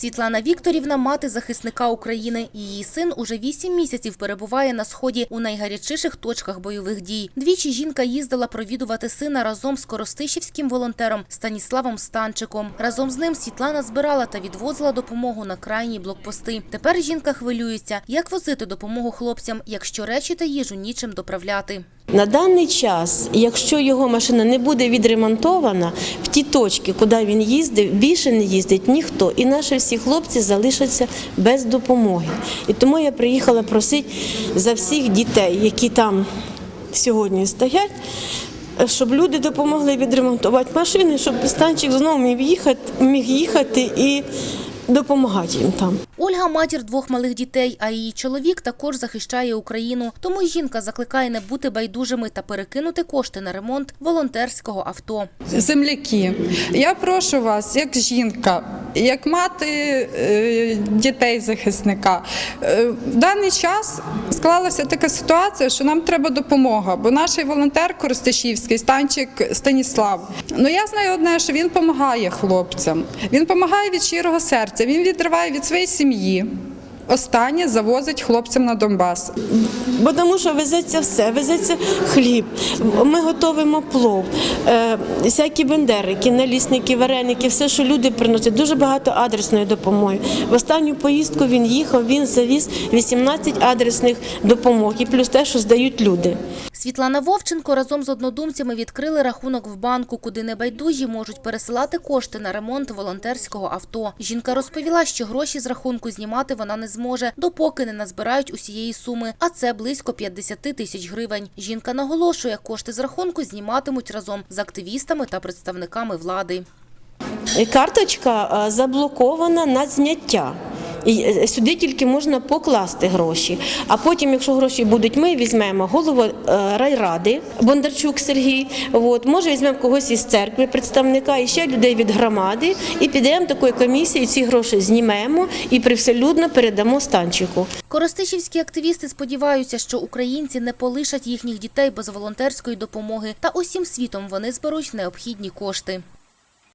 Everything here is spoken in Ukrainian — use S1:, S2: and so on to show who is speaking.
S1: Світлана Вікторівна – мати захисника України. Її син уже вісім місяців перебуває на сході у найгарячіших точках бойових дій. Двічі жінка їздила провідувати сина разом з коростишівським волонтером Станіславом Станчиком. Разом з ним Світлана збирала та відвозила допомогу на крайні блокпости. Тепер жінка хвилюється, як возити допомогу хлопцям, якщо речі та їжу нічим доправляти.
S2: На даний час, якщо його машина не буде відремонтована, в ті точки, куди він їздив, більше не їздить ніхто. І наші всі хлопці залишаться без допомоги. І тому я приїхала просити за всіх дітей, які там сьогодні стоять. Щоб люди допомогли відремонтувати машини, щоб станчик знову міг їхати, міг їхати і допомагати їм там.
S1: Ольга – матір двох малих дітей, а її чоловік також захищає Україну. Тому жінка закликає не бути байдужими та перекинути кошти на ремонт волонтерського авто.
S3: земляки. Я прошу вас, як жінка, як мати е, дітей захисника. е, В даний час склалася така ситуація, що нам треба допомога, бо наш волонтер Коростишівський, станчик Станіслав. Ну я знаю одне, що він допомагає хлопцям. Він допомагає від щирого серця. Він відриває від своєї сім'ї. Останнє завозить хлопцям на Донбас.
S2: Бо тому що везеться все, везеться хліб, ми готуємо плов, е, всякі бендерики, налісники, вареники, все, що люди приносять, дуже багато адресної допомоги. В останню поїздку він їхав, він завіз 18 адресних допомог і плюс те, що здають люди.
S1: Світлана Вовченко разом з однодумцями відкрили рахунок в банку, куди небайдужі можуть пересилати кошти на ремонт волонтерського авто. Жінка розповіла, що гроші з рахунку знімати вона не зможе, допоки не назбирають усієї суми, а це близько 50 тисяч гривень. Жінка наголошує, кошти з рахунку зніматимуть разом з активістами та представниками влади.
S2: Карточка е, заблокована на зняття. І е, сюди тільки можна покласти гроші. А потім, якщо гроші будуть, ми візьмемо голову е, райради Бондарчук Сергій. От, може, візьмемо когось із церкви, представника і ще людей від громади, і підемо такою комісією, ці гроші знімемо і привселюдно передамо станчику.
S1: Коростишівські активісти сподіваються, що українці не полишать їхніх дітей без волонтерської допомоги, та усім світом вони зберуть необхідні кошти.